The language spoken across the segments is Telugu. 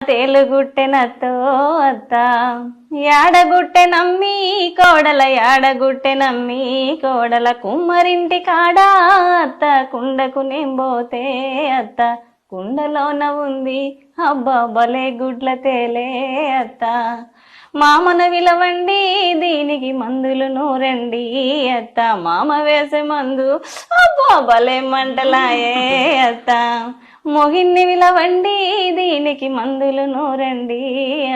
తేలుగుట్టెనతో అత్త యాడగుట్టె నమ్మి కోడల యాడగుట్టె నమ్మి కోడల కుమ్మరింటి కాడా అత్త. కుండకు నేంబోతే అత్త. కుండలోన ఉంది అబ్బా భలే గుడ్ల తేలే అత్త. మామను విలవండి దీనికి మందులు నూరండి అత్త. మామ వేసే మందు అబ్బా భలే మంటలాయే అత్త. మొగిన్ని విలవండి దీనికి మందులు నూరండి.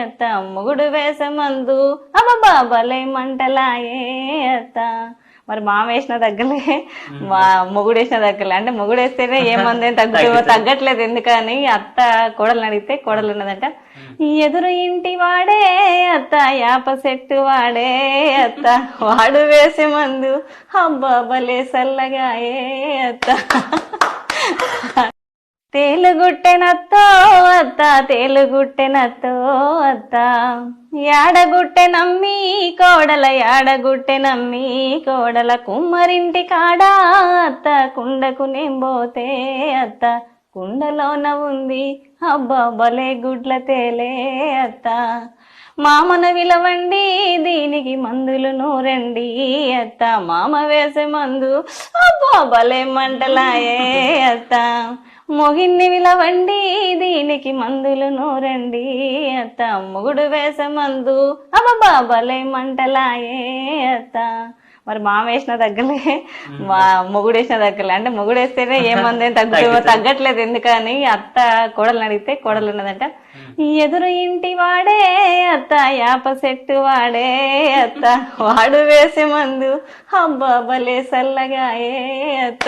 అత్త మొగుడు వేసే మందు అబ్బా భలే మంటలాయే అత్త. మరి మామ వేసిన తగ్గలే మా మొగుడు వేసిన తగ్గలే. అంటే మొగుడు వేస్తేనే ఏ మంది ఏం తగ్గుతూ తగ్గట్లేదు. ఎందుకని అత్త కోడలు అడిగితే కోడలు ఉన్నదంట ఎదురు ఇంటి వాడే అత్త యాప చెట్టు వాడే అత్త. వాడు వేసే మందు అబ్బా భలే సల్లగా ఏ అత్త. తేలుగుట్టెనత్తో అత్త తేలుగుట్టెనత్తో అత్త. యాడగుట్టె నమ్మి కోడల యాడగుట్టె నమ్మి కోడల కుమ్మరింటి కాడా అత్త. కుండకు నేంబోతే అత్త కుండలోన ఉంది. అబ్బా భలే గుడ్ల తేలే అత్త. మామన విలవండి దీనికి మందులు నూరండి అత్త. మామ వేసే మందు అబ్బా భలే మంటలాయే అత్త. మొగిన్ని విలవండి దీనికి మందులు నూరండి అత్త. మొగుడు వేసే మందు అబ్బా భలే మంటలాయే అత్త. మరి మామ వేసిన తగ్గలే మా మొగుడు వేసిన తగ్గలే. అంటే మొగుడు వేస్తేనే ఏ మంది ఏం తగ్గుతూ తగ్గట్లేదు. ఎందుకని అత్త కోడలు అడిగితే కోడలు ఉన్నదంట ఎదురు ఇంటి వాడే అత్త యాప చెట్టు వాడే అత్త వాడు వేసే మందు అబ్బా భలే సల్లగా ఏ అత్త.